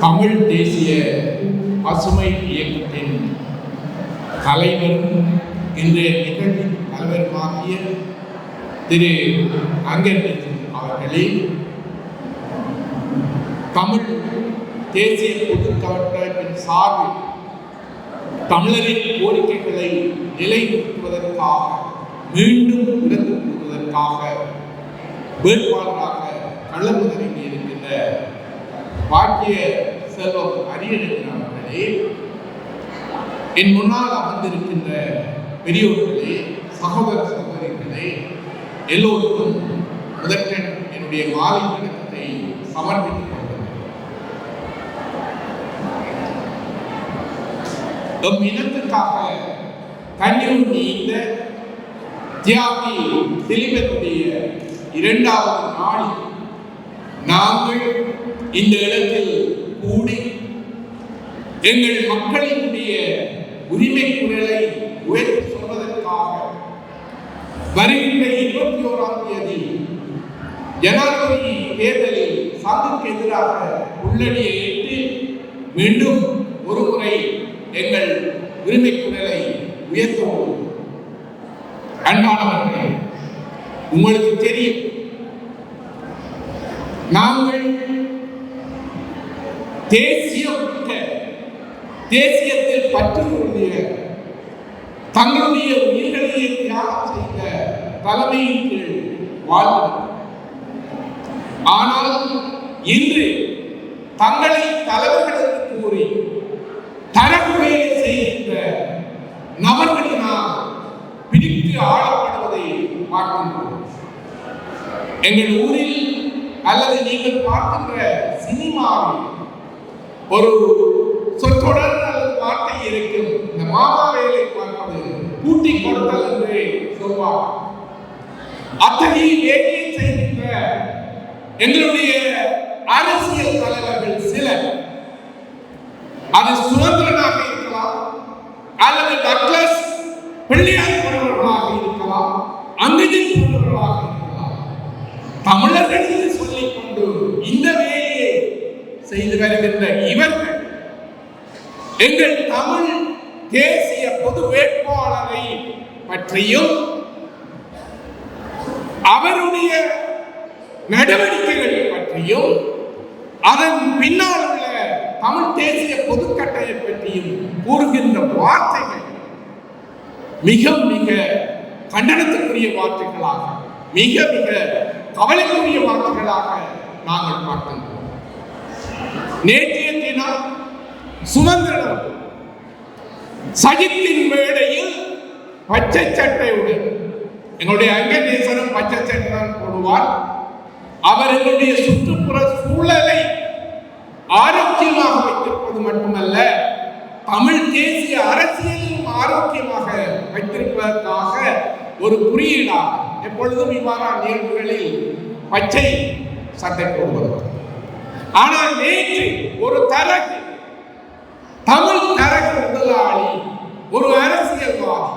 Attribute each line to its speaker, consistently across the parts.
Speaker 1: தமிழ் தேசிய பசுமை இயக்கத்தின் தலைவரும் இன்றைய நிகழ்வின் தலைவருமாகிய திரு அங்கன் அவர்களே தமிழ் தேசிய பொதுக்கட்டமைப்பின் சார்பில் தமிழரின் கோரிக்கைகளை நிலைநிறுத்துவதற்காக மீண்டும் இறந்து கூறுவதற்காக வேட்பாளராக களமிறங்கி இருக்கின்ற பாக்கிய செல்வம் அரியணன் அவர்களே. என் முன்னால் அமர்ந்திருக்கின்ற பெரியோர்களே சகோதர சகோதரிகளே எல்லோருக்கும் முதற்கண் என்னுடைய மாலை வணக்கத்தை சமர்ப்பித்துக் கொள்கிறேன். எம் இனத்துக்காக கண்ணீர் நீந்த தியாகி திலீபனுடைய இரண்டாவது நாளில் நாங்கள் இந்த இடத்தில் கூடி எங்கள் மக்களினுடைய உரிமை குரலை உயர்த்தி சொல்வதற்காக வருகின்ற இருபத்தி ஓராம் தேதி ஜனாதிபதி தேர்தலில் சாதிக்கு எதிராக உள்ளடியை ஏற்று மீண்டும் ஒரு முறை எங்கள் உரிமை குரலை உயர்த்துவோம் அன்பானவர்களே உங்களுக்கு தெரியும். நாங்கள் தேசிய மிக்க, தேசியத்தில் பற்றுடைய தங்களுடைய உயிர்களையே தியாகம் செய்த தலைமையின் கீழ் வாழ்ந்தனர் ஆனால் இன்று தங்களை தலைவர்களுக்கு கூறி தரக்குறையை செய்கின்ற நபர்களினால் பிடித்து ஆளப்படுவதை பார்க்கின்றோம். எங்கள் ஊரில் அல்லது நீங்கள் பார்க்கின்ற சினிமாவில் ஒரு சொற்றொடர் அல்லது வார்த்தை இருக்கும். இந்த மாமா வேலை பார்ப்பது கூட்டி கொடுத்தல் என்று சொல்வார். அத்தகைய வேலையை செய்கின்ற எங்களுடைய அரசியல் தலைவர்கள் சிலர் அது சுதந்திரனாக இருக்கலாம் அல்லது டக்ளஸ் பிள்ளையார் போன்றவர்களாக இருக்கலாம் அங்கஜன் போன்றவர்களாக இருக்கலாம். தமிழர்கள் என்று சொல்லிக் கொண்டு இந்த செய்து வருகின்ற இவர்கள் எங்கள் தமிழ் தேசிய பொது வேட்பாளரை பற்றியும் அவருடைய நடவடிக்கைகள் பற்றியும் அதன் பின்னால் உள்ள தமிழ் தேசிய பொதுக்கட்டையை பற்றியும் கூறுகின்ற வார்த்தைகள் மிக மிக கண்டனத்துக்குரிய வார்த்தைகளாக மிக மிக கவலைக்குரிய வார்த்தைகளாக நாங்கள் பார்க்கின்றோம். நேற்றைய தினம் சுதந்திரம். சஜித்தின் மேடையில் பச்சை சட்டையுடன் எங்களுடைய அங்கநேசனும் பச்சை சட்டை போடுவார். அவர் எங்களுடைய சுற்றுப்புற சூழலை ஆரோக்கியமாக வைத்திருப்பது மட்டுமல்ல தமிழ் தேசிய அரசியலும் ஆரோக்கியமாக வைத்திருப்பதற்காக ஒரு குறியீடாக எப்பொழுதும் இவ்வாறான நிகழ்வுகளில் பச்சை சட்டை போடுவது ஆனால் நேற்று ஒரு தரகு தமிழ் தரகு முதலாளி ஒரு அரசியல்வாதி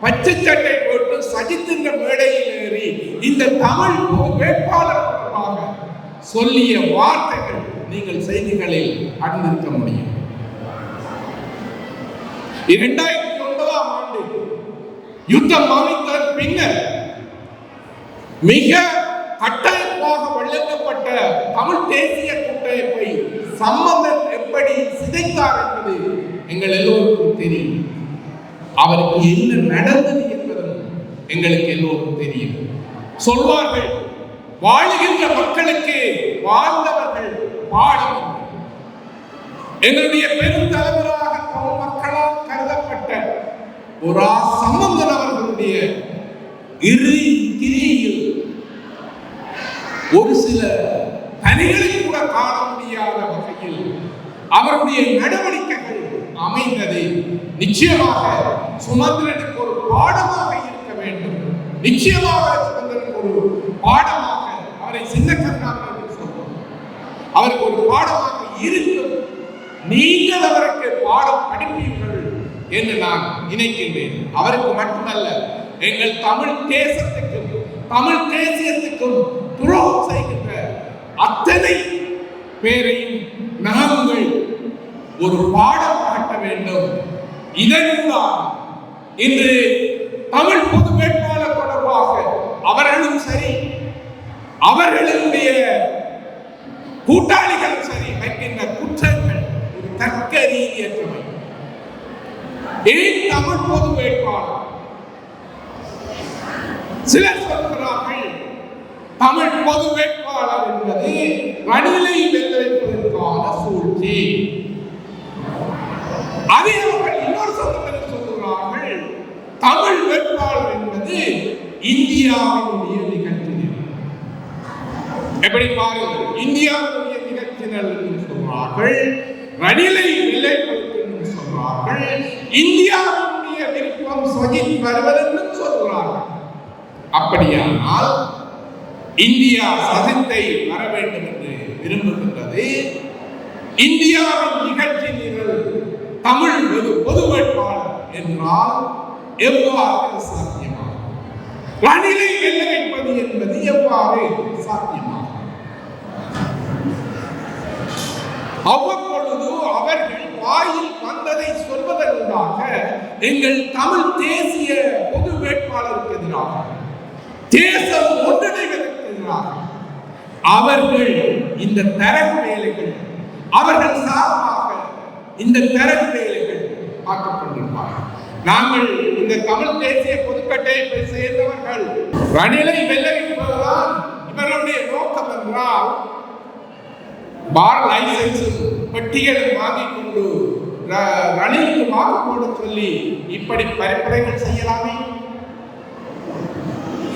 Speaker 1: பச்சை சட்டை போட்டு சஜித்தின்ற மேடையில் ஏறி இந்த தமிழ் வேட்பாளர் சொல்லிய வார்த்தைகள் நீங்கள் செய்திகளில் அறிந்திருக்க முடியும். இரண்டாயிரத்தி ஒன்பதாம் ஆண்டு யுத்தம் அமைத்த பின்னர் மிக கட்டாயமாக வழங்கப்பட்ட தமிழ் தேசிய கூட்டமைப்பை சம்பந்தம் எப்படி சிதைத்தார் என்பது எங்கள் எல்லோருக்கும் தெரியும். அவருக்கு என்ன நடந்தது என்பதும் எங்களுக்கு எல்லோருக்கும் தெரியும். சொல்வார்கள் வாழுகின்ற மக்களுக்கு வாழ்ந்தவர்கள் பாடம். எங்களுடைய பெரும் தலைவராக தமிழ் மக்களால் கருதப்பட்ட ஒரு சம்பந்தன் அவர்களுடைய இறுதி கிரியில் ஒரு சில தனிகளை கூட காண முடியாத வகையில் அவருடைய நடவடிக்கைகள் அமைந்ததை நிச்சயமாக சுமந்திரனுக்கு ஒரு பாடமாக இருக்க வேண்டும். நிச்சயமாக சுமந்திரனுக்கு ஒரு பாடமாக அவரை சின்ன சொல்வோம். அவருக்கு ஒரு பாடமாக இருக்கும். நீங்கள் அவருக்கு பாடம் படிப்பீர்கள் என்று நான் நினைக்கின்றேன். அவருக்கு மட்டுமல்ல எங்கள் தமிழ் தேசத்துக்கும் தமிழ் தேசியத்துக்கும் துரோகம் செய்கின்ற அத்தனை பேரையும் நாங்கள் ஒரு பாடம் காட்ட வேண்டும். இதன்தான் இன்று தமிழ் பொது வேட்பாளர் தொடர்பாக அவர்களும் சரி அவர்களுடைய கூட்டாளிகளும் சரி வைக்கின்ற குற்றங்கள் ஒரு தர்க்க ரீதியற்றவை ஏன் தமிழ் பொது வேட்பாளர்? சிலர் தமிழ் பொது வேட்பாளர் என்பது அணிலை வெல்லவைப்பதற்கான சூழ்ச்சி. அதே அவர்கள் இன்னொரு சந்தர்ப்பத்தில் சொல்கிறார்கள் தமிழ் வேட்பாளர் என்பது இந்தியாவினுடைய நிகழ்ச்சிகள் எப்படி பாருங்கள்? இந்தியாவினுடைய நிகழ்ச்சிகள் என்று சொல்கிறார்கள் ரணிலை நிலைப்படுத்தும் என்று சொல்கிறார்கள் இந்தியாவினுடைய விருப்பம் சஜித் வருவதென்று சொல்கிறார்கள் அப்படியானால் இந்தியா சதித்தை வர வேண்டும் என்று விரும்புகின்றது. இந்தியாவின் நிகழ்ச்சி நிரல் தமிழ் ஒரு பொது வேட்பாளர் என்றால் எவ்வாறு சாத்தியமாகும்? ரணிலை வெல்ல வைப்பது என்பது எவ்வாறு சாத்தியமாகும்? அவ்வப்பொழுது அவர்கள் வாயில் வந்ததை சொல்வதற்காக எங்கள் தமிழ் தேசிய பொது வேட்பாளருக்கு எதிராக தேசம் ஒன்றிணைவதற்கு இருக்கிறார்கள் அவர்கள் இந்த தரகு வேலைகள் அவர்கள் சார்பாக இந்த தரகு வேலைகள் ஆக்கப்பட்டிருப்பார்கள் நாங்கள் இந்த தமிழ் தேசிய பொதுக்கட்டமைப்பை சேர்ந்தவர்கள் ரணிலை வெல்ல வைப்பதுதான் இவர்களுடைய நோக்கம் என்றால் பார் லைசன்ஸ் பெட்டிகளை வாங்கிக் கொண்டு ர- ரணிலுக்கு வாக்கு போட சொல்லி இப்படி பரிந்துரைகள் செய்யலாமே?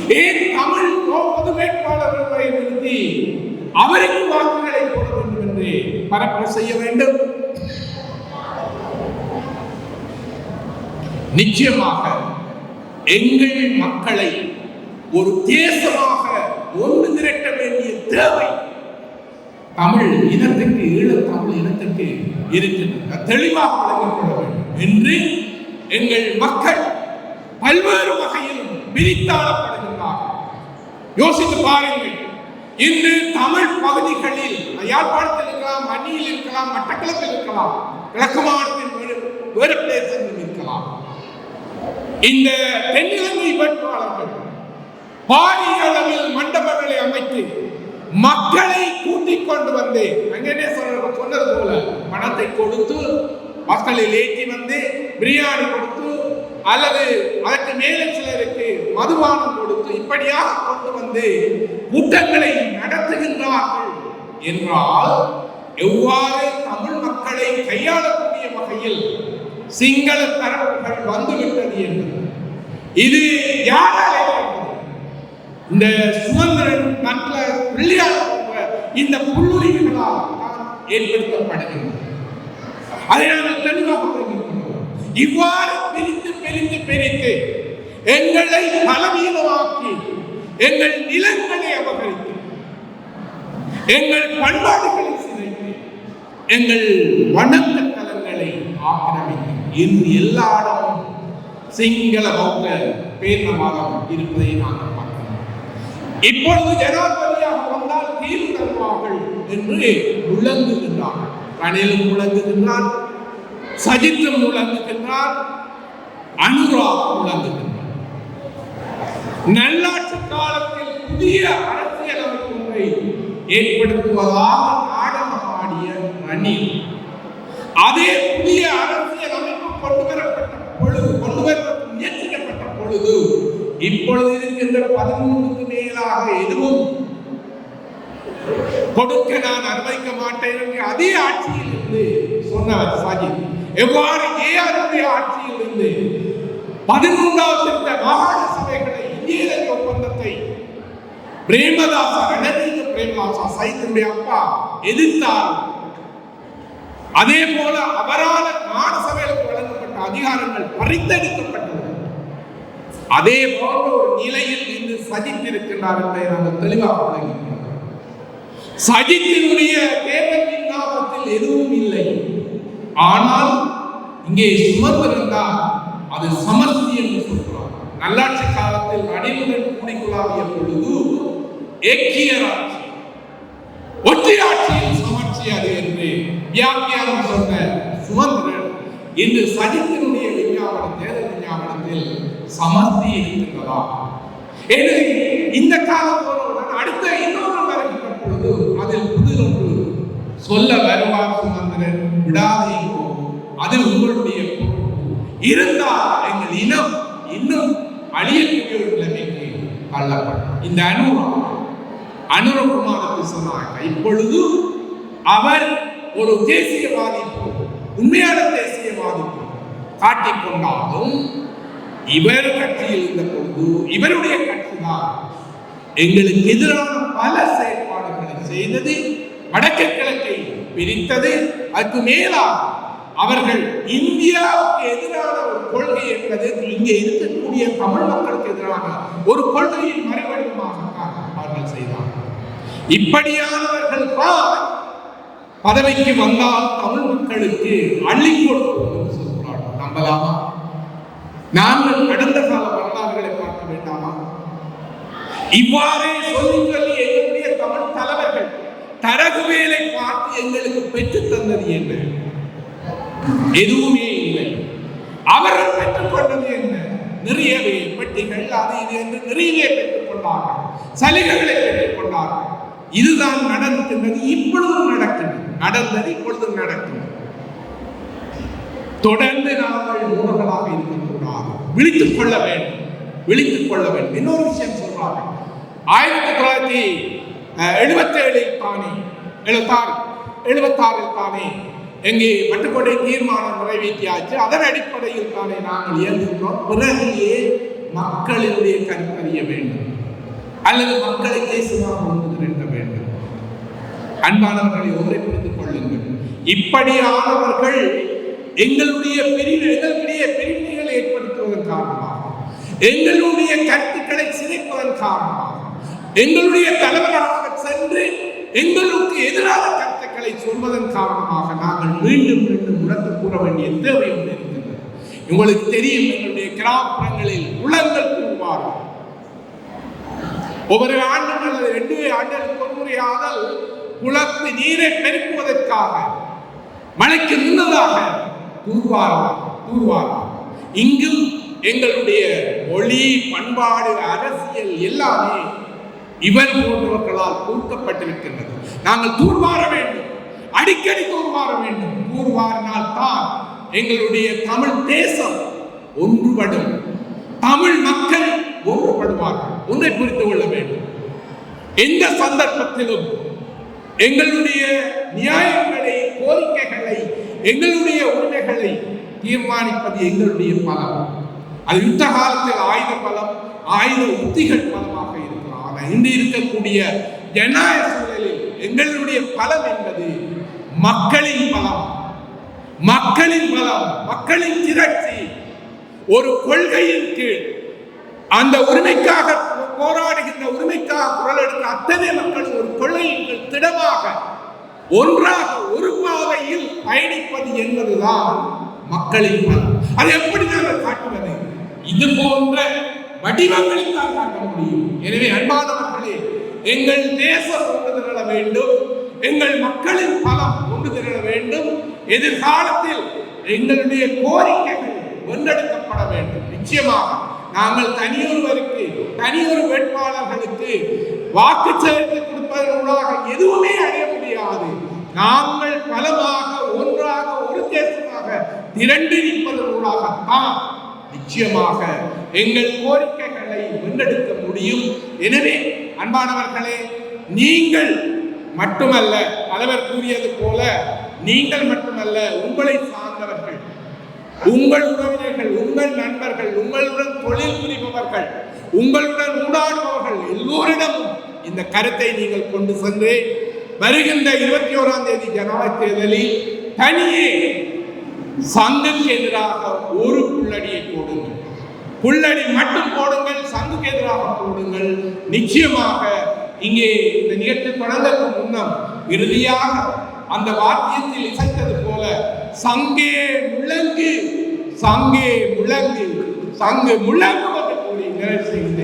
Speaker 1: ஏன் தமிழ் பொது வேட்பாளர்களை நிறுத்தி அவருக்கு வாக்குகளை போட வேண்டும் என்று பரப்புரை செய்ய வேண்டும். நிச்சயமாக எங்கள் மக்களை ஒரு தேசமாக ஒன்று திரட்ட வேண்டிய தேவை தமிழ் இனத்துக்கு ஈழத் தமிழ் இனத்துக்கு இருக்கின்றன. தெளிவாக வழங்கப்பட வேண்டும் என்று எங்கள் மக்கள் பல்வேறு வகையிலும் பிரித்தாளப்படுகின்றார்கள் யோசித்து பாருங்கள். இன்று தமிழ் பகுதிகளில் யாழ்ப்பாணத்தில் இருக்கலாம் அணியில் இருக்கலாம் மட்டக்களத்தில் இருக்கலாம் கிழக்கு மாவட்டத்தில் வேறு பிரதேசங்களில் இருக்கலாம். இந்த தென்னிலங்கை வேட்பாளர்கள் பாரிய அளவில் மண்டபங்களை அமைத்து மக்களை கூட்டிக் கொண்டு வந்து அங்கே சொன்னது போல பணத்தை கொடுத்து மக்களில் ஏற்றி வந்து பிரியாணி கொடுத்து அல்லது அதற்கு மேலே சிலருக்கு மதுபானம் கொடுத்து இப்படியாக கொண்டு வந்து கூட்டங்களை நடத்துகின்றார்கள் என்றால் எவ்வாறு தமிழ் மக்களை கையாளக்கூடிய வகையில் சிங்கள தரப்புகள் வந்துவிட்டது என்பது. இது யாரால் இந்த சுதந்திரன் மற்ற பிள்ளையார் இந்த புல்லுரிமைகளால் ஏற்படுத்தப்படுகிறது. அதை நாங்கள் தெளிவாக இவ்வாறு பிரித்து பிரித்து பிரித்து எங்களை பலவீனமாக்கி எங்கள் நிலங்களை அபகரித்து எங்கள் பண்பாடுகளை சிதைத்து எங்கள் வணக்க தலங்களை ஆக்கிரமித்து இன்று எல்லா இடமும் சிங்கள பௌத்த பேரினவாதம் இருப்பதை நாங்கள் பார்க்கிறோம் இப்பொழுது ஜனாதிபதியாக வந்தால் தீர்வு தருவார்கள் என்று முழங்குகின்றார்கள் ரணிலும் முழங்குகின்றார் சஜித்தம் முழங்குகின்றார் அனுரா முழங்குகின்றார் நல்லாட்சி காலத்தில் புதிய அரசியல் ஒன்றை ஏற்படுத்துவதாக நாடகமாடிய ரணில் அதே புதிய அரசியல் அமைப்பு கொண்டு வரப்பட்ட பொழுது கொண்டு வரப்பட்ட முயற்சிக்கப்பட்ட பொழுது இப்பொழுது இருக்கின்ற பதிமூன்றுக்கு மேலாக எதுவும் கொடுக்க நான் அனுமதிக்க மாட்டேன் என்று அதே ஆட்சியில் இருந்து சொன்னவர் சாஜித். எவ்வாறு ஏஆருடைய ஆட்சியில் இருந்து பதிமூன்றாவது இந்த மாகாண சபைகளை இந்திய ஒப்பந்தத்தை பிரேமதாசா ரணதீர பிரேமதாசா சைத்தினுடைய அப்பா எதிர்த்தார். அதே போல அவரால் மாநசபைகளுக்கு வழங்கப்பட்ட அதிகாரங்கள் பறித்தெடுக்கப்பட்டது. அதே போன்ற ஒரு நிலையில் இன்று சஜித் இருக்கின்றார் என்பதை நாங்கள் தெளிவாக விளங்கிக்கிறோம் சஜித்தினுடைய தேர்தல் லாபத்தில் எதுவும் இல்லை. ஆனால் இங்கே சுமந்திருந்தால் அது சமஸ்தி என்று சொல்கிறார். நல்லாட்சி காலத்தில் அணிவுடன் கூடிக்குள்ளாவிய பொழுது ஏக்கியராட்சி ஆட்சி ஒற்றை ஆட்சியில் சமர்ச்சி அது என்று வியாக்கியானம் சொன்ன சுமந்திரன் இன்று சஜித்தினுடைய விஞ்ஞாபனம் தேர்தல் விஞ்ஞாபனத்தில் சமஸ்தி இருக்கின்றதா? எனவே இந்த காலம் போனவுடன் அடுத்த இன்னொரு வருகின்ற பொழுது அதில் புதிர் ஒன்று சொல்ல வருவார் சுமந்திரன் விடாதையோ அது உங்களுடைய இருந்தால் எங்கள் இனம் இன்னும் அழியக்கூடிய ஒரு நிலைமைக்கு தள்ளப்படும். இந்த அனுபவம் அனுரகுமாரத்தை சொன்னாங்க இப்பொழுது அவர் ஒரு தேசியவாதி உண்மையான தேசியவாதி போல் காட்டிக் இவர் கட்சியில் இருந்த பொழுது இவருடைய கட்சி தான் எங்களுக்கு எதிரான பல செயல்பாடுகளை செய்தது வடக்கு கிழக்கை பிரித்தது. அதுக்கு மேலாக அவர்கள் இந்தியாவுக்கு எதிரான ஒரு கொள்கை என்பது இங்கே இருக்கக்கூடிய தமிழ் மக்களுக்கு எதிரான ஒரு கொள்கையின் மறுவடிவமாக அவர்கள் செய்தார்கள் இப்படியானவர்கள் தான் பதவிக்கு வந்தால் தமிழ் மக்களுக்கு அள்ளி கொடுப்போம் சொல்கிறார்கள். நம்பலாமா? நாங்கள் கடந்த கால வரலாறுகளை பார்க்க வேண்டாமா? இவ்வாறே சொல்லுங்கள் சொல்லி எங்களுடைய தமிழ் தலைவர்கள் தரகுவேலை பார்த்து எங்களுக்கு பெற்று தந்தது என்ன? எதுவுமே இல்லை. அவர்கள் பெற்றுக்கொண்டது என்ன? நிறையவே பெட்டிகள் அது இது என்று நிறையவே பெற்றுக்கொண்டார்கள் சலுகைகளை பெற்றுக்கொண்டார்கள் இதுதான் நடக்கின்றது இப்பொழுதும் நடக்கின்றது நடந்தது இப்பொழுதும் நடக்கும். தொடர்ந்து நாங்கள் மூடர்களாக இருக்கக்கூடாது விழித்துக் கொள்ள வேண்டும். விழித்துக் கொள்ள வேண்டும். இன்னொரு விஷயம் சொல்றாங்க. ஆயிரத்தி தொள்ளாயிரத்தி எழுபத்தேழில் தானே. எழுபத்தாறு எழுபத்தாறில் தானே. எங்கே பட்டுக்கோட்டை தீர்மானம் நிறைவேற்றியாச்சு. அதன் அடிப்படையில் தானே நாங்கள் இயங்குகிறோம். பிறகு மக்களினுடைய கருத்தறிய வேண்டும். அல்லது மக்களை தேசமாக ஒன்று திரட்ட வேண்டும். அன்பானவர்களை ஒன்றை புரிந்து கொள்ளுங்கள். இப்படியானவர்கள் எங்களுடைய பிரிவு எங்களுடைய பிரிவினைகளை ஏற்படுத்துவதன் காரணமாக எங்களுடைய கருத்துக்களை சிதைப்பதன் காரணமாக எங்களுடைய தலைவராக சென்று எங்களுக்கு எதிரான கருத்துக்களை சொல்வதன் காரணமாக நாங்கள் மீண்டும் மீண்டும் உணர்ந்து கூற வேண்டிய தேவை ஒன்று இருக்கின்றது. உங்களுக்கு தெரியும் எங்களுடைய கிராமப்புறங்களில் உளங்கள் கூறுவார்கள் ஒவ்வொரு ஆண்டும் அல்லது ரெண்டு ஆண்டுகளுக்கு ஒரு முறையாதல் குளத்து நீரை பெருக்குவதற்காக மழைக்கு முன்னதாக தூர்வாரலாம் தூர்வாரலாம் இங்கும் எங்களுடைய மொழி பண்பாடு அரசியல் எல்லாமே இவர் போன்றவர்களால் தூக்கப்பட்டிருக்கின்றது நாங்கள் தூர்வார வேண்டும். அடிக்கடி தூர்வார வேண்டும். தூர்வாரினால் தான் எங்களுடைய தமிழ் தேசம் ஒன்றுபடும். தமிழ் மக்கள் ஒன்றுபடுவார்கள். ஒன்றை புரிந்து கொள்ள வேண்டும். எந்த சந்தர்ப்பத்திலும் எங்களுடைய நியாயங்களை கோரிக்கைகளை எங்களுடைய உரிமைகளை தீர்மானிப்பது எங்களுடைய பலம். அது யுத்த காலத்தில் ஆயுத பலம் ஆயுத உத்திகள் பலமாக இருக்கும். ஆனால் இன்று இருக்கக்கூடிய ஜனநாயக சூழலில் எங்களுடைய பலம் என்பது மக்களின் பலம். மக்களின் பலம் மக்களின் திரட்சி. ஒரு கொள்கையின் கீழ் அந்த உரிமைக்காக போராடுகின்ற உரிமைக்காக குரல் எடுக்கிற அத்தனை மக்கள் ஒரு கொள்கையின் திடமாக ஒன்றாக ஒரு பாதையில் பயணிப்பது என்பதுதான் மக்களின் பலம். அதை எப்படி நாங்கள் காட்டுவது? இது போன்ற வடிவங்களில் தான் காட்ட முடியும். எனவே அன்பானவர்களே எங்கள் தேசம் ஒன்று திரள வேண்டும். எங்கள் மக்களின் பலம் ஒன்று திரள வேண்டும். எதிர்காலத்தில் எங்களுடைய கோரிக்கைகள் வென்றெடுக்கப்பட வேண்டும். நிச்சயமாக நாங்கள் தனியொருவருக்கு தனியொரு வேட்பாளர்களுக்கு வாக்கு சேர்த்து கொடுப்பதனூடாக எதுவுமே அடைய முடியாது. நாங்கள் பலமாக ஒன்றாக ஒரு தேசமாக திரண்டு நிற்பதனூடாகத்தான் நிச்சயமாக எங்கள் கோரிக்கைகளை முன்னெடுக்க முடியும். எனவே அன்பானவர்களே நீங்கள் மட்டுமல்ல தலைவர் கூறியது போல நீங்கள் மட்டுமல்ல உங்களை சார்ந்தவர்கள் உங்கள் உறவினர்கள் உங்கள் நண்பர்கள் உங்களுடன் தொழில் புரிபவர்கள் உங்களுடன் ஊடாடுபவர்கள் எல்லோரிடமும் இந்த கருத்தை நீங்கள் கொண்டு சென்று வருகின்ற இருபத்தி ஓராம் தேதி ஜனவரி தேர்தலில் தனியே சங்குக்கு எதிராக ஒரு புள்ளடியை போடுங்கள். புள்ளடி மட்டும் போடுங்கள் சங்குக்கு எதிராக போடுங்கள். நிச்சயமாக இங்கே இந்த நிகழ்ச்சி தொடர்ந்ததற்கு முன்னம் இறுதியாக அந்த வாக்கியத்தில் இசைத்தது போல சங்கே முழங்கு சங்கே முழங்கு சங்கு முழங்கு வந்து கூறி நிறைவு